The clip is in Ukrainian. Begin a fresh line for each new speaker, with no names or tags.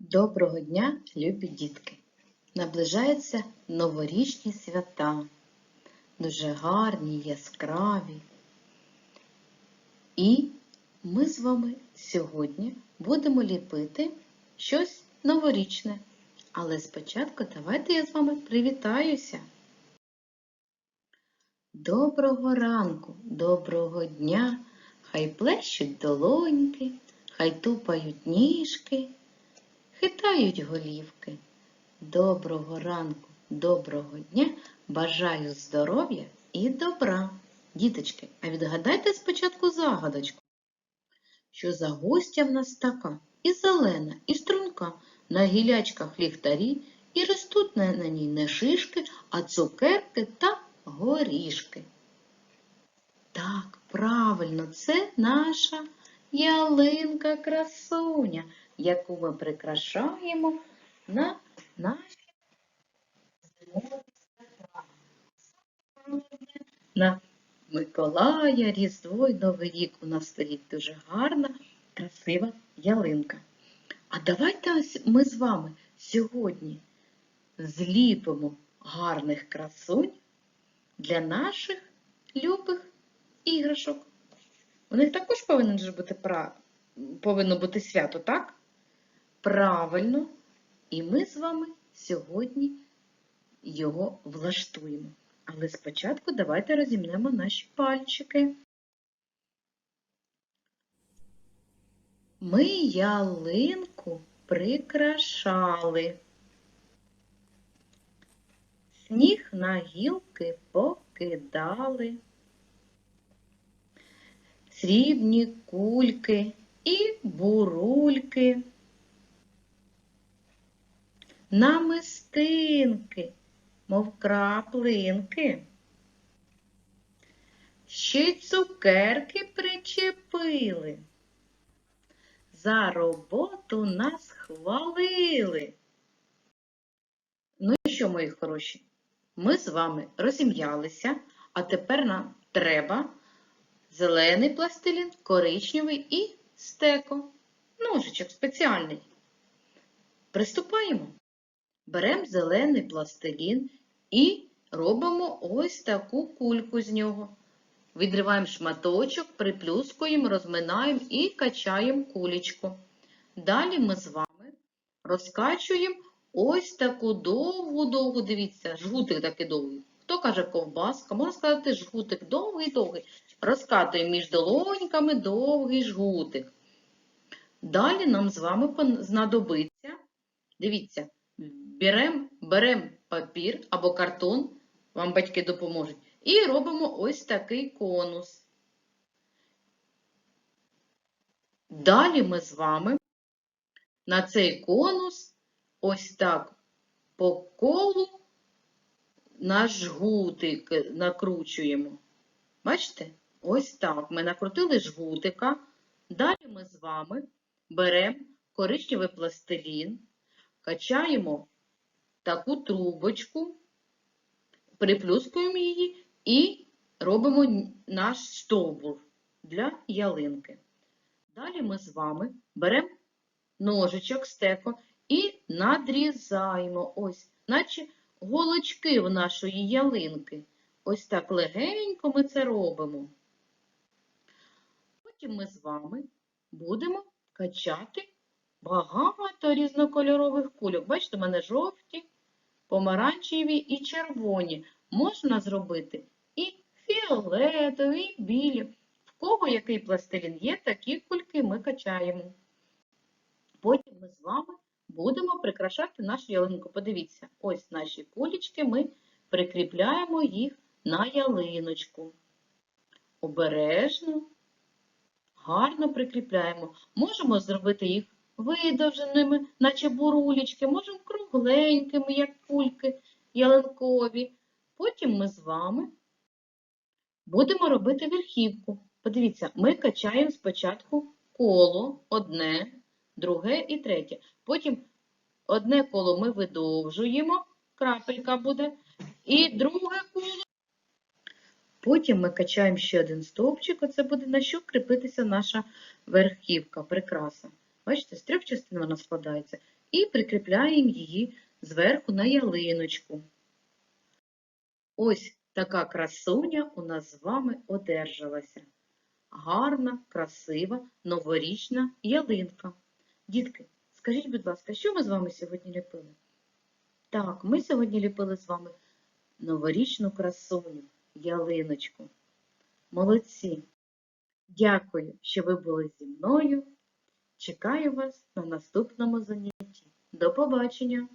Доброго дня, любі дітки! Наближаються новорічні свята, дуже гарні, яскраві. І ми з вами сьогодні будемо ліпити щось новорічне. Але спочатку давайте я з вами привітаюся. Доброго ранку, доброго дня! Хай плещуть долоньки, хай тупають ніжки. Хитають голівки. Доброго ранку, доброго дня. Бажаю здоров'я і добра. Діточки, а відгадайте спочатку загадочку. Що за гостя в нас така? І зелена, і струнка, на гілячках ліхтарі, і ростуть на, ній не шишки, а цукерки та горішки. Так, правильно, це наша ялинка красуня яку ми прикрашаємо на наші зимові свята. На Миколая, Різдво і Новий рік у нас стоїть дуже гарна, красива ялинка. А давайте ми з вами сьогодні зліпимо гарних красунь для наших любих іграшок. У них також повинен бути пра... повинно бути свято, так? Правильно, і ми з вами сьогодні його влаштуємо. Але спочатку давайте розімнемо наші пальчики. Ми ялинку прикрашали. Сніг на гілки покидали. Срібні кульки і бурульки намистинки, мов краплинки. Ще й цукерки причепили. За роботу нас хвалили. Ну і що, мої хороші? Ми з вами розім'ялися, а тепер нам треба зелений пластилін, коричневий і стеко. Ножичок спеціальний. Приступаємо. Беремо зелений пластилін і робимо ось таку кульку з нього. Відриваємо шматочок, приплюскуємо, розминаємо і качаємо кулечку. Далі ми з вами розкачуємо ось таку довгу-довгу, дивіться, жгутик такий довгий. Хто каже ковбаска, можна сказати, жгутик довгий-довгий. Розкатуємо між долоньками довгий жгутик. Далі нам з вами знадобиться, дивіться, беремо берем папір або картон, вам батьки допоможуть, і робимо ось такий конус. Далі ми з вами на цей конус ось так по колу наш жгутик накручуємо. Бачите? Ось так. Ми накрутили жгутика. Далі ми з вами беремо коричневий пластилін, качаємо таку трубочку, приплюскуємо її і робимо наш стовбур для ялинки. Далі ми з вами беремо ножичок стеко і надрізаємо ось, наче голочки в нашої ялинки. Ось так легенько ми це робимо. Потім ми з вами будемо качати багато різнокольорових кульок. Бачите, у мене жовті, помаранчеві і червоні. Можна зробити і фіолетові, і білі. В кого який пластилін є, такі кульки ми качаємо. Потім ми з вами будемо прикрашати нашу ялинку. Подивіться, ось наші кулечки, ми прикріпляємо їх на ялиночку. Обережно, гарно прикріпляємо. Можемо зробити їх видовженими, наче бурулечки, можемо кругленькими, як кульки ялинкові. Потім ми з вами будемо робити верхівку. Подивіться, ми качаємо спочатку коло одне, друге і третє. Потім одне коло ми видовжуємо, крапелька буде, і друге коло. Потім ми качаємо ще один стовпчик, оце буде на що кріпитися наша верхівка, прикраса. Бачите, з трьох частин вона складається. і прикріпляємо її зверху на ялиночку. Ось така красуня у нас з вами одержалася. Гарна, красива, новорічна ялинка. Дітки, скажіть, будь ласка, що ми з вами сьогодні ліпили? Так, ми сьогодні ліпили з вами новорічну красуню, ялиночку. Молодці! Дякую, що ви були зі мною. Чекаю вас на наступному занятті. До побачення!